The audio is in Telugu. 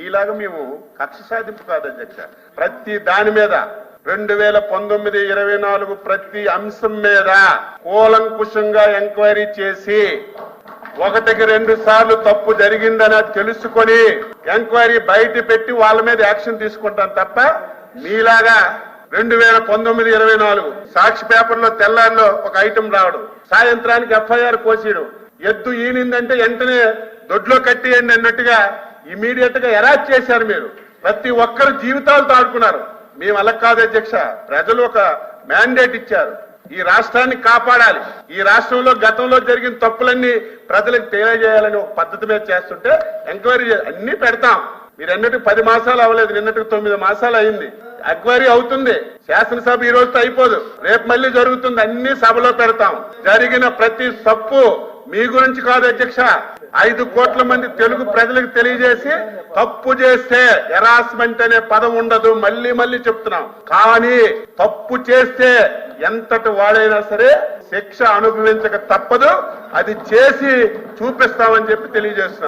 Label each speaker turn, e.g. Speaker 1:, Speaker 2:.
Speaker 1: మీలాగా మేము కక్ష సాధింపు కాదు అధ్యక్ష ప్రతి దాని మీద రెండు వేల పంతొమ్మిది ఇరవై నాలుగు ప్రతి అంశం మీద కూలంకుషంగా ఎంక్వైరీ చేసి ఒకటికి రెండు సార్లు తప్పు జరిగిందని తెలుసుకొని ఎంక్వైరీ బయట పెట్టి వాళ్ళ మీద యాక్షన్ తీసుకుంటాం తప్ప మీలాగా రెండు వేల పంతొమ్మిది ఇరవై నాలుగు సాక్షి పేపర్లో తెల్లారిలో ఒక ఐటెం రావడం. సాయంత్రానికి ఎఫ్ఐఆర్ కోసేయడం. ఎద్దు ఈనిందంటే వెంటనే దొడ్లో కట్టేయండి అన్నట్టుగా ఇమీడియట్గా ఎరాజ్ చేశారు మీరు. ప్రతి ఒక్కరు జీవితాలతో ఆడుకున్నారు. మేము అలా కాదు అధ్యక్ష. ప్రజలు ఒక మ్యాండేట్ ఇచ్చారు. ఈ రాష్ట్రాన్ని కాపాడాలి. ఈ రాష్ట్రంలో గతంలో జరిగిన తప్పులన్నీ ప్రజలకు తెలియజేయాలని ఒక పద్ధతి మీద చేస్తుంటే ఎంక్వైరీ అన్ని పెడతాం. మీరు ఎన్నటికి పది మాసాలు అవ్వలేదు. నిన్నటికి తొమ్మిది మాసాలు అయింది. ఎంక్వైరీ అవుతుంది. శాసనసభ ఈ రోజుతో అయిపోదు. రేపు మళ్ళీ జరుగుతుంది. అన్ని సభలో పెడతాం. జరిగిన ప్రతి తప్పు మీ గురించి కాదు అధ్యక్ష. ఐదు కోట్ల మంది తెలుగు ప్రజలకు తెలియజేసి తప్పు చేస్తే హెరాస్మెంట్ అనే పదం ఉండదు. మళ్ళీ మళ్ళీ చెప్తున్నాం. కానీ తప్పు చేస్తే ఎంతటి వాడైనా సరే శిక్ష అనుభవించక తప్పదు. అది చేసి చూపిస్తామని చెప్పి తెలియజేస్తున్నాం.